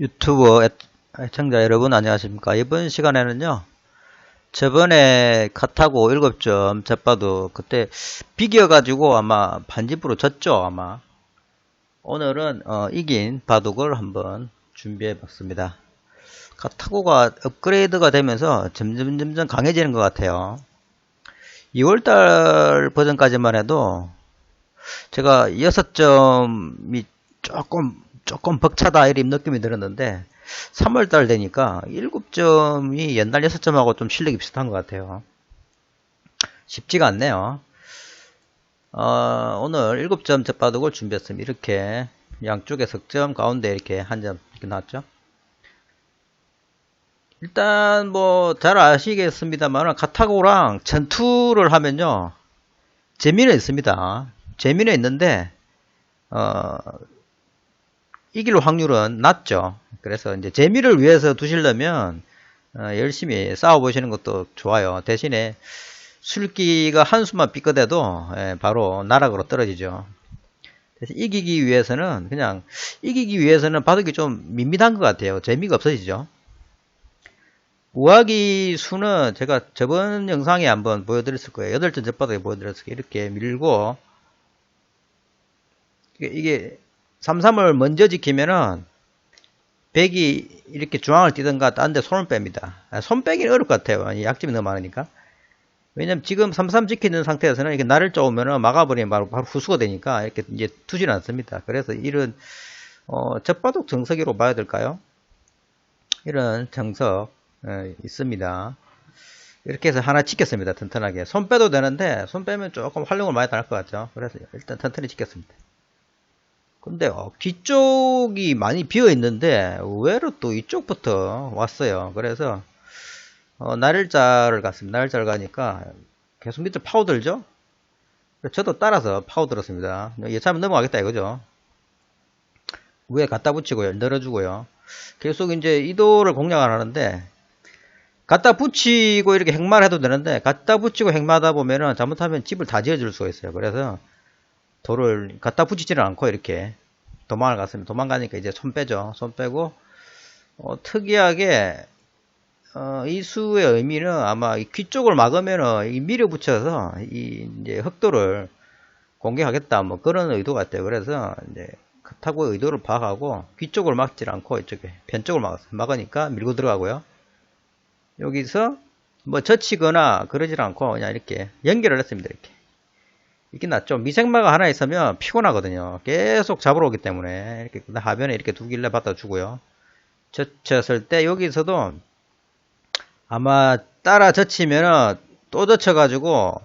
유튜브 애- 애청자 여러분 안녕하십니까? 이번 시간에는요 저번에 카타고 7점 zet바도 그때 비겨 가지고 아마 반집으로 졌죠 아마. 오늘은 어, 이긴 바둑을 한번 준비해 봤습니다. 카타고가 업그레이드가 되면서 점점 점점 강해지는 것 같아요. 2월달 버전까지만 해도 제가 6점이 조금 조금 벅차다 이런 느낌이 들었는데 3월달 되니까 7점이 옛날 6점하고 좀 실력이 비슷한 것 같아요. 쉽지가 않네요. 어, 오늘 7점 zet바둑을 준비했습니다. 이렇게 양쪽에 석점 가운데 이렇게 한 점 이렇게 나왔죠. 일단 뭐 잘 아시겠습니다만 카타고랑 전투를 하면요 재미는 있습니다. 재미는 있는데 어, 이길 확률은 낮죠. 그래서 이제 재미를 위해서 두시려면 어, 열심히 싸워보시는 것도 좋아요. 대신에 술기가 한수만 삐끗해도 예, 바로 나락으로 떨어지죠. 그래서 이기기 위해서는 그냥 이기기 위해서는 바둑이 좀 밋밋한 것 같아요. 재미가 없어지죠. 우아기 수는 제가 저번 영상에 한번 보여드렸을 거예요. 8점 젖바닥에 보여드렸을 거예요. 이렇게 밀고 이게 3-3을 먼저 지키면은 백이 이렇게 중앙을 뛰든가 딴데 손을 뺍니다. 아, 손 빼기는 어려울 것 같아요. 이 약점이 너무 많으니까. 왜냐면 지금 3-3 지키는 상태에서는 이렇게 날을 쪼으면은 막아버리면 바로, 바로 후수가 되니까 이렇게 이제 두지는 않습니다. 그래서 이런, 어, 젖바둑 정석이로 봐야 될까요? 이런 정석, 어, 있습니다. 이렇게 해서 하나 지켰습니다. 튼튼하게. 손 빼도 되는데, 손 빼면 조금 활용을 많이 당할 것 같죠. 그래서 일단 튼튼히 지켰습니다. 근데 어, 뒤쪽이 많이 비어 있는데 의외로 또 이쪽부터 왔어요. 그래서 어, 날일자를 갔습니다. 날일자를 가니까 계속 밑에 파고들죠. 저도 따라서 파고들었습니다. 예차면 넘어가겠다 이거죠. 위에 갖다 붙이고요. 늘어주고요. 계속 이제 이도를 공략을 하는데 갖다 붙이고 이렇게 행마를 해도 되는데 갖다 붙이고 행마하다 보면은 잘못하면 집을 다 지어줄 수가 있어요. 그래서 돌을 갖다 붙이지는 않고 이렇게 도망을 갔습니다. 도망가니까 이제 손 빼죠. 손 빼고 어, 특이하게 어, 이 수의 의미는 아마 귀 쪽을 막으면은 이 밀어붙여서 이 이제 흑도를 공격하겠다 뭐 그런 의도 같아요. 그래서 이제 타고 의도를 파악하고 귀 쪽을 막지 않고 이쪽에 편 쪽을 막았어요. 막으니까 밀고 들어가고요. 여기서 뭐 젖히거나 그러질 않고 그냥 이렇게 연결을 했습니다. 이렇게. 이게 낫죠. 미생마가 하나 있으면 피곤하거든요. 계속 잡으러 오기 때문에 이렇게 하변에 이렇게 두 길래 받아 주고요. 젖혔을 때 여기서도 아마 따라 젖히면은 또 젖혀가지고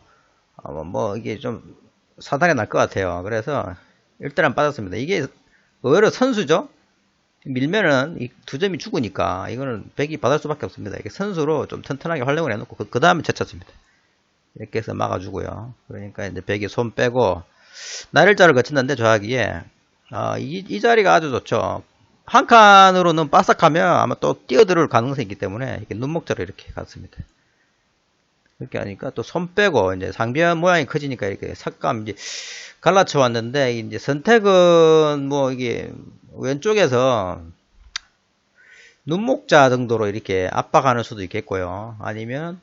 아마 뭐 이게 좀 사단이 날 것 같아요. 그래서 일단은 빠졌습니다. 이게 의외로 선수죠. 밀면은 이 두 점이 죽으니까 이거는 백이 받을 수밖에 없습니다. 이게 선수로 좀 튼튼하게 활용을 해놓고 그, 그 다음에 젖혔습니다. 이렇게 해서 막아주고요. 그러니까 이제 백이 손 빼고 날일자를 거쳤는데 저하기에 어, 이, 이, 자리가 아주 좋죠. 한 칸으로는 바삭하면 아마 또 뛰어들을 가능성이 있기 때문에 이렇게 눈목자로 이렇게 갔습니다. 이렇게 하니까 또 손 빼고 이제 상변 모양이 커지니까 이렇게 삭감 이제 갈라쳐 왔는데 이제 선택은 뭐 이게 왼쪽에서 눈목자 정도로 이렇게 압박하는 수도 있겠고요. 아니면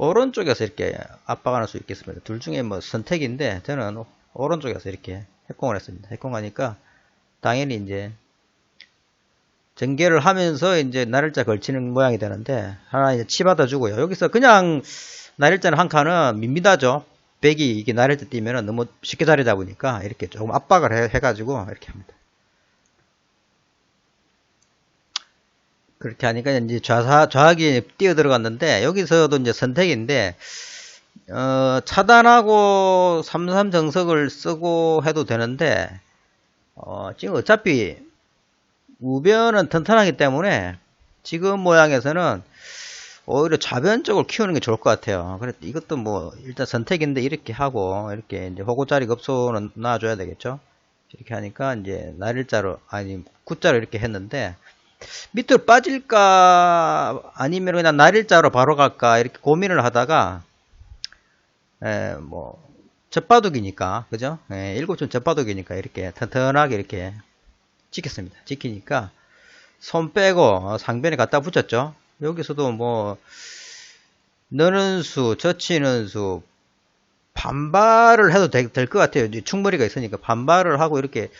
오른쪽에서 이렇게 압박할 수 있겠습니다. 둘 중에 뭐 선택인데 저는 오른쪽에서 이렇게 핵공을 했습니다. 핵공하니까 당연히 이제 전개를 하면서 이제 날일자 걸치는 모양이 되는데 하나 이제 치받아 주고요. 여기서 그냥 날일자는 한 칸은 밋밋하죠. 백이 이게 날일자 뛰면 너무 쉽게 자리 잡으니까 이렇게 조금 압박을 해, 해가지고 이렇게 합니다. 그렇게 하니까 이제 좌사, 좌악이 뛰어 들어갔는데, 여기서도 이제 선택인데, 어, 차단하고 3-3 정석을 쓰고 해도 되는데, 어, 지금 어차피 우변은 튼튼하기 때문에, 지금 모양에서는 오히려 좌변 쪽을 키우는 게 좋을 것 같아요. 그래 이것도 뭐, 일단 선택인데 이렇게 하고, 이렇게 이제 호구자리 급소는 놔줘야 되겠죠. 이렇게 하니까 이제 날일자로, 아니, 굿자로 이렇게 했는데, 밑으로 빠질까 아니면 그냥 날일자로 바로 갈까 이렇게 고민을 하다가 에, 뭐 젖바둑이니까 그죠? 예, 일곱점 젖바둑이니까 이렇게 튼튼하게 이렇게 지켰습니다. 지키니까 손 빼고 어, 상변에 갖다 붙였죠. 여기서도 뭐 너는 수, 젖히는 수 반발을 해도 될 것 같아요. 충머리가 있으니까 반발을 하고 이렇게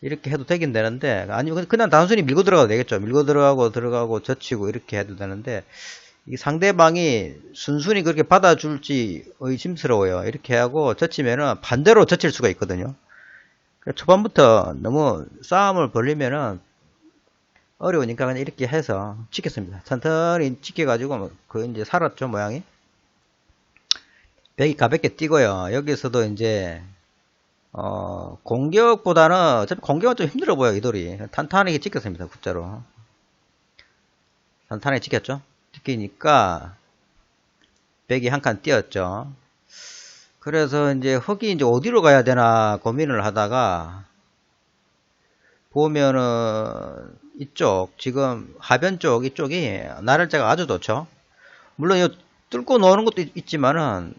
이렇게 해도 되긴 되는데 아니면 그냥 단순히 밀고 들어가도 되겠죠. 밀고 들어가고 들어가고 젖히고 이렇게 해도 되는데 이 상대방이 순순히 그렇게 받아줄지 의심스러워요. 이렇게 하고 젖히면은 반대로 젖힐 수가 있거든요. 그러니까 초반부터 너무 싸움을 벌리면은 어려우니까 그냥 이렇게 해서 찍겠습니다. 천천히 찍혀가지고 그 이제 살았죠 모양이. 백이 가볍게 뛰고요. 여기서도 이제 어 공격보다는 어차피 공격은 좀 힘들어 보여 이 돌이 탄탄하게 찍혔습니다. 굿자로 탄탄하게 찍혔죠. 찍히니까 백이 한칸 띄었죠. 그래서 이제 흙이 이제 어디로 가야 되나 고민을 하다가 보면은 이쪽 지금 하변 쪽 이쪽이 나를자가 아주 좋죠. 물론 이 뚫고 노는 것도 있, 지만은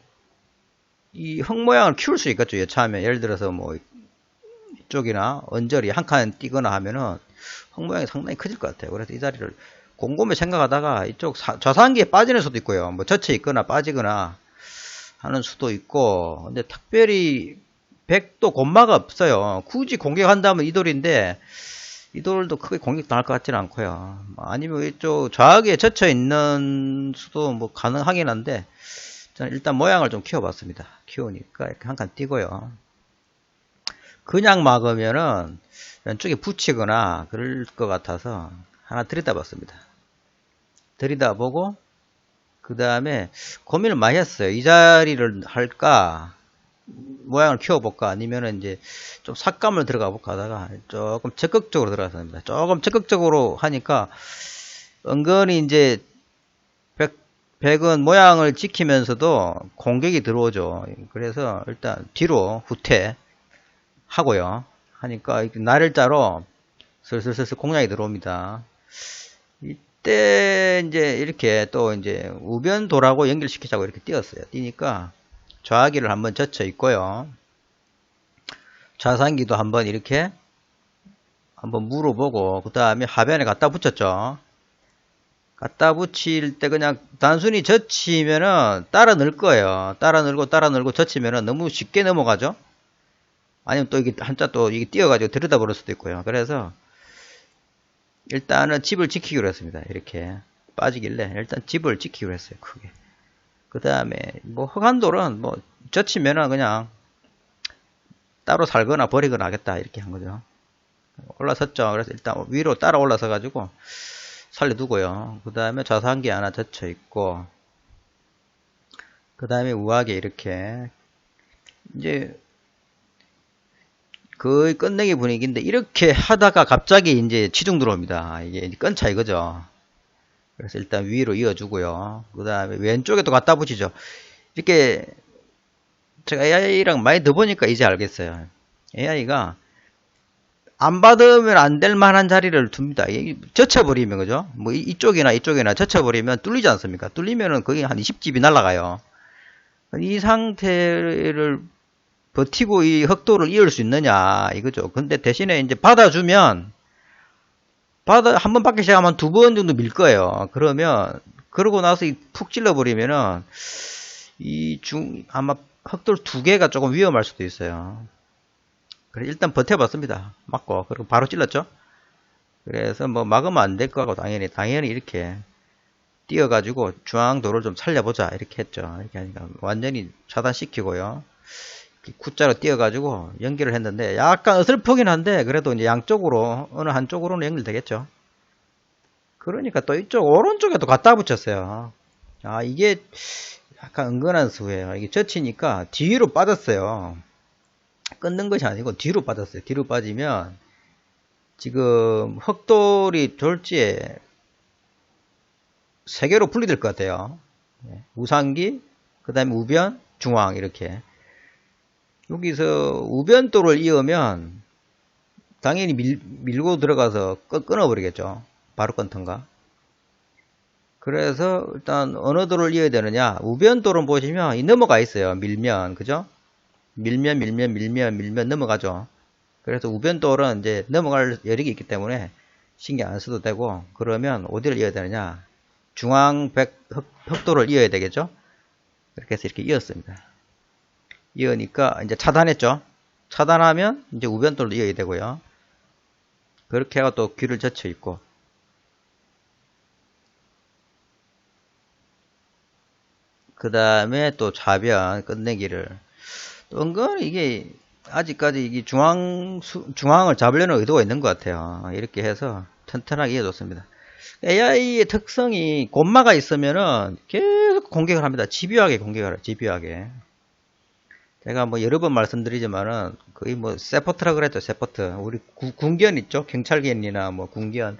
이 흙 모양을 키울 수 있겠죠. 여차하면 예를 들어서 뭐 이쪽이나 언저리 한 칸 띄거나 하면은 흙 모양이 상당히 커질 것 같아요. 그래서 이 자리를 곰곰이 생각하다가 이쪽 좌상기에 빠지는 수도 있고요. 뭐 젖혀 있거나 빠지거나 하는 수도 있고 근데 특별히 백도 곰마가 없어요. 굳이 공격한다면 이 돌인데 이 돌도 크게 공격당할 것 같지는 않고요. 뭐 아니면 이쪽 좌악에 젖혀 있는 수도 뭐 가능하긴 한데 저는 일단 모양을 좀 키워봤습니다. 키우니까 이렇게 한 칸 띄고요. 그냥 막으면은 왼쪽에 붙이거나 그럴 것 같아서 하나 들여다봤습니다. 들여다보고 그 다음에 고민을 많이 했어요. 이 자리를 할까 모양을 키워볼까 아니면은 이제 좀 삭감을 들어가 볼까 하다가 조금 적극적으로 들어갔습니다. 조금 적극적으로 하니까 은근히 이제 백, 백은 모양을 지키면서도 공격이 들어오죠. 그래서 일단 뒤로 후퇴 하고요. 하니까 날을자로 슬슬슬슬 공략이 들어옵니다. 이때 이제 이렇게 또 이제 우변도라고 연결시키자고 이렇게 띄었어요. 띄니까 좌기를 한번 젖혀 있고요. 좌상기도 한번 이렇게 한번 물어보고 그 다음에 하변에 갖다 붙였죠. 갖다 붙일 때 그냥 단순히 젖히면은 따라 넣을 거예요. 따라 넣고 따라 넣고 젖히면은 너무 쉽게 넘어가죠. 아니면 또 이게 한자 또 이게 띄어가지고 들여다 버릴 수도 있고요. 그래서 일단은 집을 지키기로 했습니다. 이렇게 빠지길래 일단 집을 지키기로 했어요. 크게. 그 다음에 뭐 허간돌은 뭐 젖히면은 그냥 따로 살거나 버리거나 하겠다 이렇게 한 거죠. 올라섰죠. 그래서 일단 위로 따라 올라서 가지고 살려두고요. 그 다음에 좌상기 하나 젖혀 있고 그 다음에 우아하게 이렇게 이제 거의 끝내기 분위기인데 이렇게 하다가 갑자기 이제 치중 들어옵니다. 이게 끈차 이거죠. 그래서 일단 위로 이어주고요. 그 다음에 왼쪽에 또 갖다 붙이죠. 이렇게 제가 AI랑 많이 더 보니까 이제 알겠어요. AI가 안 받으면 안 될 만한 자리를 둡니다. 젖혀버리면, 그죠? 뭐, 이쪽이나 이쪽이나 젖혀버리면 뚫리지 않습니까? 뚫리면은 거의 한 20집이 날아가요. 이 상태를 버티고 이 흑도를 이을 수 있느냐, 이거죠. 근데 대신에 이제 받아주면, 받아, 한 번 받기 시작하면 두 번 정도 밀 거예요. 그러면, 그러고 나서 푹 찔러버리면은, 이 중, 아마 흑돌 두 개가 조금 위험할 수도 있어요. 그래, 일단 버텨봤습니다. 맞고, 그리고 바로 찔렀죠? 그래서 뭐 막으면 안 될 거고, 당연히, 당연히 이렇게 뛰어가지고 중앙도를 좀 살려보자. 이렇게 했죠. 이렇게 하니까 완전히 차단시키고요. 구자로 띄어가지고 연결을 했는데 약간 어설프긴 한데 그래도 이제 양쪽으로 어느 한쪽으로는 연결되겠죠. 그러니까 또 이쪽 오른쪽에도 갖다 붙였어요. 아 이게 약간 은근한 수예요. 이게 젖히니까 뒤로 빠졌어요. 끊는 것이 아니고 뒤로 빠졌어요. 뒤로 빠지면 지금 흑돌이 졸지에 세 개로 분리될 것 같아요. 네, 우상기, 그 다음에 우변, 중앙 이렇게 여기서 우변도를 이으면 당연히 밀, 밀고 들어가서 끊, 끊어버리겠죠. 바로 끊던가. 그래서 일단 어느 도를 이어야 되느냐. 우변도를 보시면 이 넘어가 있어요. 밀면. 그죠? 밀면, 밀면, 밀면, 밀면 넘어가죠. 그래서 우변도는 이제 넘어갈 여력이 있기 때문에 신경 안 써도 되고 그러면 어디를 이어야 되느냐? 중앙 백 흑도를 이어야 되겠죠? 그렇게 해서 이렇게 이었습니다. 이으니까 이제 차단했죠? 차단하면 이제 우변돌도 이어야 되고요. 그렇게 하고 또 귀를 젖혀 있고. 그 다음에 또 좌변 끝내기를 또 은근 이게 아직까지 이게 중앙 중앙을 잡으려는 의도가 있는 것 같아요. 이렇게 해서 튼튼하게 이어줬습니다. AI의 특성이 곰마가 있으면은 계속 공격을 합니다. 집요하게 공격을 해요. 집요하게. 제가 뭐 여러 번 말씀드리지만은 거의 뭐 세포트라 그랬죠 세포트. 우리 구, 군견 있죠? 경찰견이나 뭐 군견.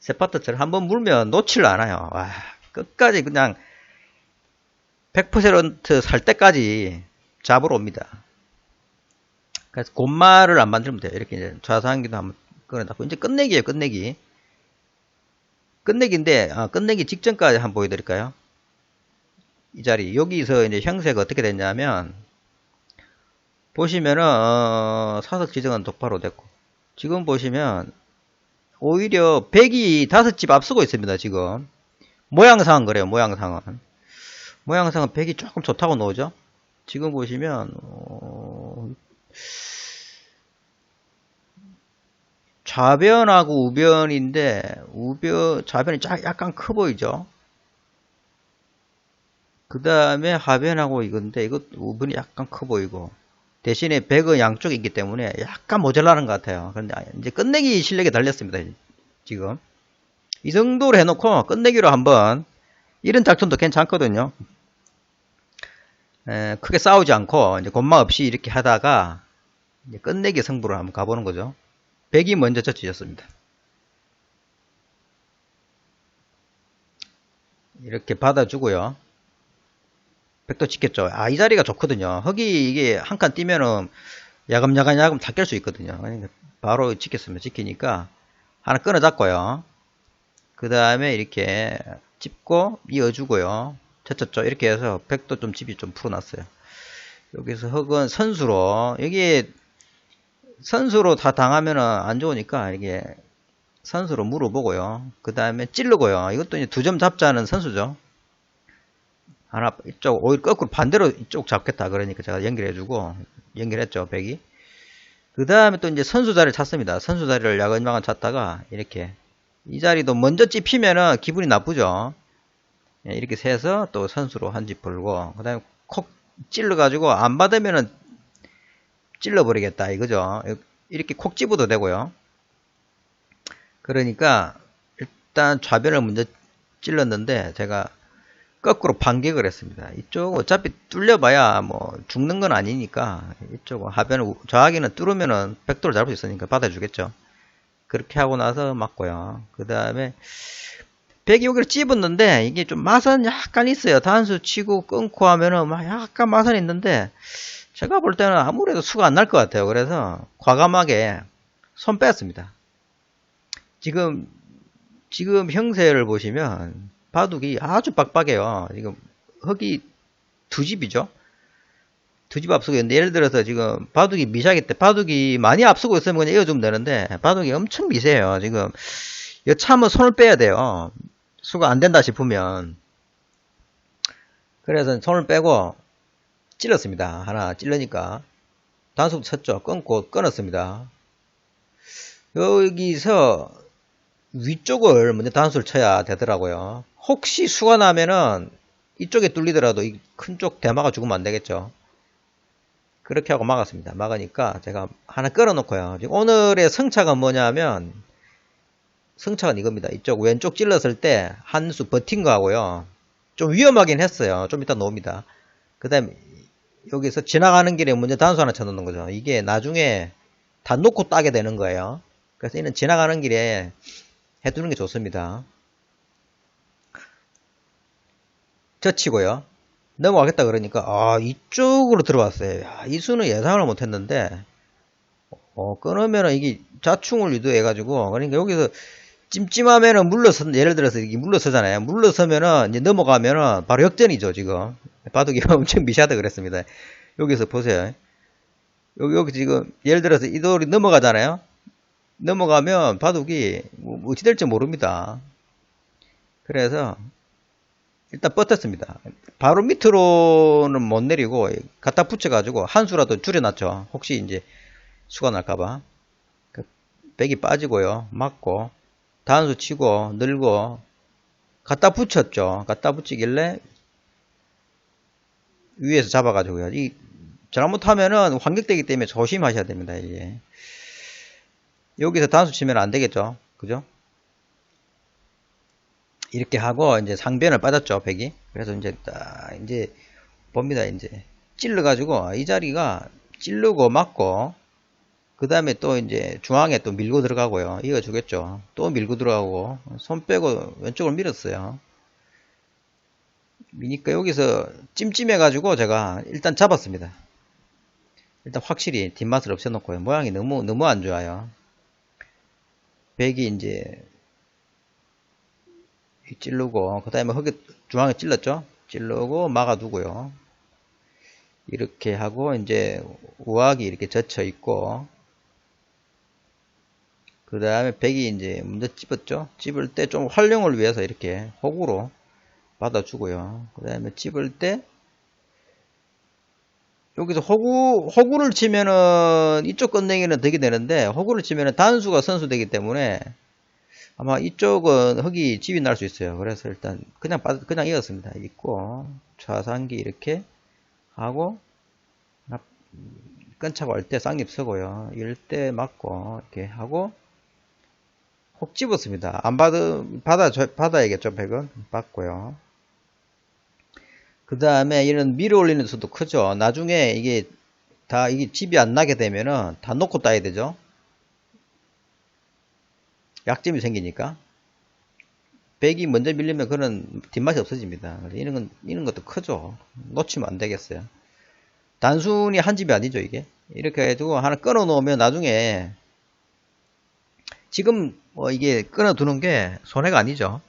세포트처럼 한번 물면 놓질 않아요. 와 끝까지 그냥 100%살 때까지 잡으러 옵니다. 그래서 곰마를 안 만들면 돼요. 이렇게 이제 좌상기도 한번 끊어놨고 이제 끝내기예요. 끝내기. 끝내기인데 아, 끝내기 직전까지 한번 보여드릴까요? 이 자리 여기서 이제 형세가 어떻게 됐냐면 보시면은 어, 사석 지정은 똑바로 됐고 지금 보시면 오히려 100이 다섯 집 앞서고 있습니다. 지금 모양상은 그래요. 모양상은 모양상은 100이 조금 좋다고 나오죠. 지금 보시면 어... 좌변하고 우변인데 우변 좌변이 약간 커 보이죠. 그 다음에 하변하고 이건데 이것 우변이 약간 커 보이고 대신에 100은 양쪽에 있기 때문에 약간 모자라는 것 같아요. 그런데 이제 끝내기 실력에 달렸습니다. 지금 이 정도로 해놓고 끝내기로 한번 이런 작전도 괜찮거든요. 에, 크게 싸우지 않고 이제 곤마 없이 이렇게 하다가 끝내기 승부를 한번 가보는 거죠. 백이 먼저 젖히셨습니다. 이렇게 받아주고요. 백도 찍겠죠. 아, 이 자리가 좋거든요. 흙이 이게 한 칸 뛰면은 야금야금 야금 다 깰 수 있거든요. 그러니까 바로 찍겠습니다. 찍히니까 하나 끊어 잡고요. 그 다음에 이렇게 찝고 이어주고요. 쳤쳤죠. 이렇게 해서 백도 좀 집이 좀 풀어놨어요. 여기서 흙은 선수로 여기 선수로 다 당하면은 안 좋으니까 이게 선수로 물어보고요. 그 다음에 찌르고요. 이것도 이제 두 점 잡자는 선수죠. 하나 이쪽 오히려 거꾸로 반대로 이쪽 잡겠다 그러니까 제가 연결해주고 연결했죠 백이. 그 다음에 또 이제 선수 자리를 찾습니다. 선수 자리를 야근야근 찾다가 이렇게 이 자리도 먼저 찝히면은 기분이 나쁘죠. 예, 이렇게 세서 또 선수로 한 집 불고 그 다음에 콕 찔러 가지고 안 받으면은 찔러 버리겠다 이거죠. 이렇게 콕 집어도 되고요. 그러니까 일단 좌변을 먼저 찔렀는데 제가 거꾸로 반격을 했습니다. 이쪽 어차피 뚫려봐야 뭐 죽는 건 아니니까 이쪽 하변을 좌하기는 뚫으면은 백도를 잡을 수 있으니까 받아주겠죠. 그렇게 하고 나서 맞고요. 그 다음에 백이 여기를 찝었는데 이게 좀 맛은 약간 있어요. 단수 치고 끊고 하면은 막 약간 맛은 있는데 제가 볼 때는 아무래도 수가 안 날 것 같아요. 그래서 과감하게 손 뺐습니다. 지금 지금 형세를 보시면 바둑이 아주 빡빡해요. 지금 흙이 두 집이죠. 두 집 앞서고 있는데 예를 들어서 지금 바둑이 미샤기 때 바둑이 많이 앞서고 있으면 그냥 이어주면 되는데 바둑이 엄청 미세해요. 지금 여차하면 손을 빼야 돼요. 수가 안 된다 싶으면 그래서 손을 빼고 찔렀습니다. 하나 찔르니까 단속 쳤죠. 끊고 끊었습니다. 여기서 위쪽을 먼저 단수를 쳐야 되더라고요. 혹시 수가 나면은 이쪽에 뚫리더라도 이 큰 쪽 대마가 죽으면 안 되겠죠. 그렇게 하고 막았습니다. 막으니까 제가 하나 끌어놓고요. 오늘의 성차가 뭐냐면 승차는 이겁니다. 이쪽 왼쪽 찔렀을 때 한 수 버틴 거하고요. 좀 위험하긴 했어요. 좀 이따 놓습니다. 그 다음에 여기서 지나가는 길에 먼저 단수 하나 쳐놓는 거죠. 이게 나중에 다 놓고 따게 되는 거예요. 그래서 이는 지나가는 길에 해두는 게 좋습니다. 젖히고요. 넘어가겠다 그러니까 아 이쪽으로 들어왔어요. 야, 이 수는 예상을 못했는데 어, 끊으면 이게 자충을 유도해 가지고 그러니까 여기서 찜찜하면은 물러서 예를 들어서 이게 물러서잖아요. 물러서면은 이제 넘어가면은 바로 역전이죠 지금 바둑이 엄청 미시하다 그랬습니다. 여기서 보세요. 여기 여기 지금 예를 들어서 이 돌이 넘어가잖아요. 넘어가면 바둑이 뭐 어찌 될지 모릅니다. 그래서 일단 뻗었습니다. 바로 밑으로는 못 내리고 갖다 붙여가지고 한 수라도 줄여놨죠. 혹시 이제 수가 날까봐. 그 백이 빠지고요. 맞고 단수 치고 늘고 갖다 붙였죠. 갖다 붙이길래 위에서 잡아가지고요. 이 잘못하면은 환격되기 때문에 조심하셔야 됩니다. 이게 여기서 단수 치면 안 되겠죠. 그죠? 이렇게 하고 이제 상변을 빠졌죠. 백이. 그래서 이제 딱 이제 봅니다. 이제 찔러가지고 이 자리가 찔르고 맞고 그 다음에 또 이제 중앙에 또 밀고 들어가고요. 이거 주겠죠. 또 밀고 들어가고 손 빼고 왼쪽을 밀었어요. 미니까 여기서 찜찜해가지고 제가 일단 잡았습니다. 일단 확실히 뒷맛을 없애놓고요. 모양이 너무 너무 안 좋아요. 백이 이제 찔르고 그 다음에 흙에 중앙에 찔렀죠. 찔르고 막아두고요. 이렇게 하고 이제 우악이 이렇게 젖혀 있고 그 다음에 백이 이제 먼저 찝었죠. 찝을 때 좀 활용을 위해서 이렇게 호구로 받아주고요. 그 다음에 찝을 때 여기서 호구, 호구를 치면은 이쪽 건네기는 되게 되는데 호구를 치면은 단수가 선수되기 때문에 아마 이쪽은 흙이 집이 날 수 있어요. 그래서 일단 그냥 받, 그냥 이었습니다. 있고 좌상기 이렇게 하고 끈차고 할 때 쌍립 서고요. 이럴 때 맞고 이렇게 하고 혹 집었습니다. 안 받아 받아 받아야겠죠. 백은 받고요. 그 다음에 이런 밀어 올리는 수도 크죠. 나중에 이게 다 이게 집이 안 나게 되면은 다 놓고 따야 되죠. 약점이 생기니까. 백이 먼저 밀리면 그런 뒷맛이 없어집니다. 이런 건, 이런 것도 크죠. 놓치면 안 되겠어요. 단순히 한 집이 아니죠, 이게. 이렇게 해가지고 하나 끊어 놓으면 나중에 지금 뭐 이게 끊어 두는 게 손해가 아니죠.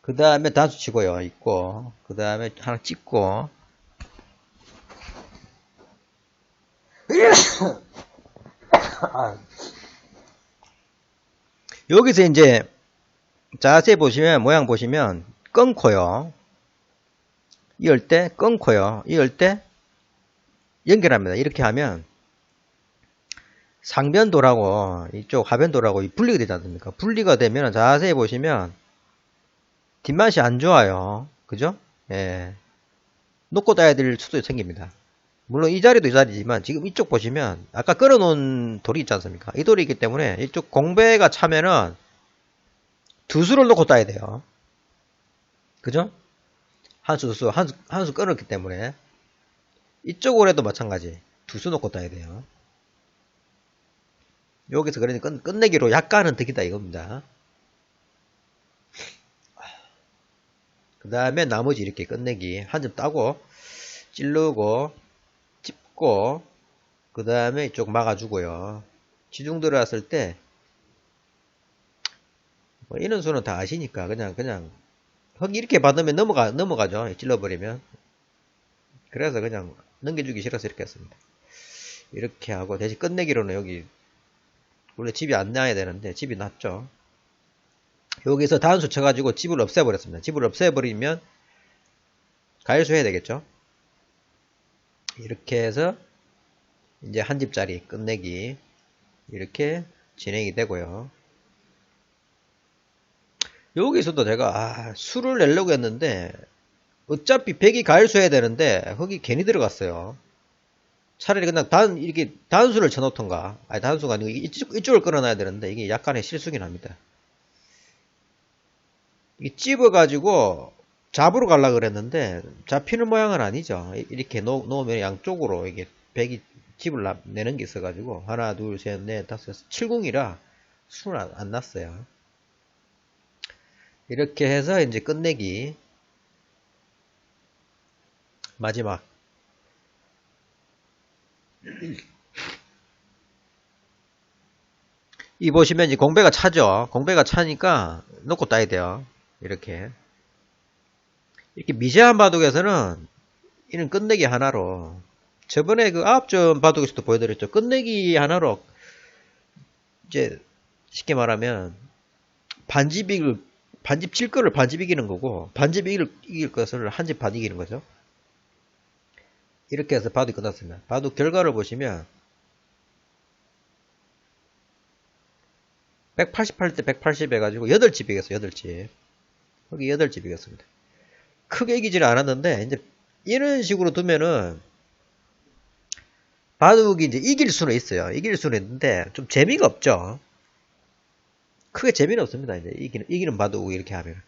그 다음에 단수 치고요. 있고, 그 다음에 하나 찍고, 여기서 이제 자세 보시면, 모양 보시면, 끊고요. 이을 때, 끊고요. 이을 때, 연결합니다. 이렇게 하면, 상변도라고, 이쪽 하변도라고 분리가 되지 않습니까? 분리가 되면 자세히 보시면, 뒷맛이 안 좋아요. 그죠? 예. 놓고 따야 될 수도 생깁니다. 물론 이 자리도 이 자리지만 지금 이쪽 보시면 아까 끌어놓은 돌이 있지 않습니까? 이 돌이 있기 때문에 이쪽 공배가 차면은 두 수를 놓고 따야 돼요. 그죠? 한 수, 두 수, 한 수, 한수 끊었기 때문에 이쪽으로 해도 마찬가지. 두 수 놓고 따야 돼요. 여기서 그러니 끝, 끝내기로 약간은 득이다 이겁니다. 그 다음에 나머지 이렇게 끝내기. 한 점 따고 찌르고 찝고 그 다음에 이쪽 막아주고요. 지중 들어왔을 때 뭐 이런 수는 다 아시니까 그냥 그냥 흙 이렇게 받으면 넘어가 넘어가죠. 찔러버리면. 그래서 그냥 넘겨주기 싫어서 이렇게 했습니다. 이렇게 하고 대신 끝내기로는 여기 원래 집이 안 나야 되는데 집이 났죠 여기서 단수 쳐가지고 집을 없애버렸습니다. 집을 없애버리면 가열수 해야 되겠죠. 이렇게 해서 이제 한 집짜리 끝내기 이렇게 진행이 되고요. 여기서도 제가 아, 수를 내려고 했는데 어차피 백이 가열수 해야 되는데 흙이 괜히 들어갔어요. 차라리 그냥 단 이렇게 단수를 쳐놓던가 아니 단수가 아니고 이쪽, 이쪽을 끌어놔야 되는데 이게 약간의 실수긴 합니다. 이 찝어가지고 잡으러 가려 그랬는데 잡히는 모양은 아니죠. 이렇게 놓, 으면 양쪽으로 이게 백이 집을 내는 게 있어가지고 하나 둘 셋 넷 다섯 칠궁이라 수는 안, 안 났어요. 이렇게 해서 이제 끝내기 마지막 이 보시면 이제 공배가 차죠. 공배가 차니까 놓고 따야 돼요. 이렇게 이렇게 미세한 바둑에서는 이는 끝내기 하나로 저번에 그 9점 바둑에서도 보여드렸죠. 끝내기 하나로 이제 쉽게 말하면 반집 이길 반집 칠 거를 반집 이기는 거고 반집 이길, 이길 것을 한 집 반 이기는 거죠. 이렇게 해서 바둑이 끝났습니다. 바둑 결과를 보시면 188대 180 해가지고 8집 이겼어요. 8집. 여기 8집 이겼습니다. 크게 이기지는 않았는데 이제 이런 식으로 두면은 바둑이 이제 이길 수는 있어요. 이길 수는 있는데 좀 재미가 없죠. 크게 재미는 없습니다. 이제 이기는 이기는 바둑 이렇게 하면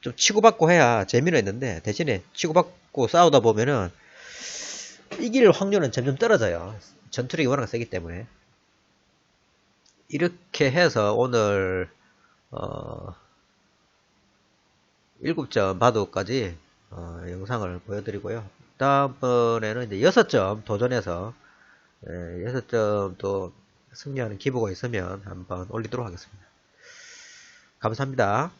좀 치고받고 해야 재미는 있는데 대신에 치고받고 싸우다 보면은 이길 확률은 점점 떨어져요. 전투력이 워낙 세기 때문에 이렇게 해서 오늘 어 7점 바둑까지 어, 영상을 보여드리고요. 다음번에는 이제 6점 도전해서 예, 6점 또 승리하는 기부가 있으면 한번 올리도록 하겠습니다. 감사합니다.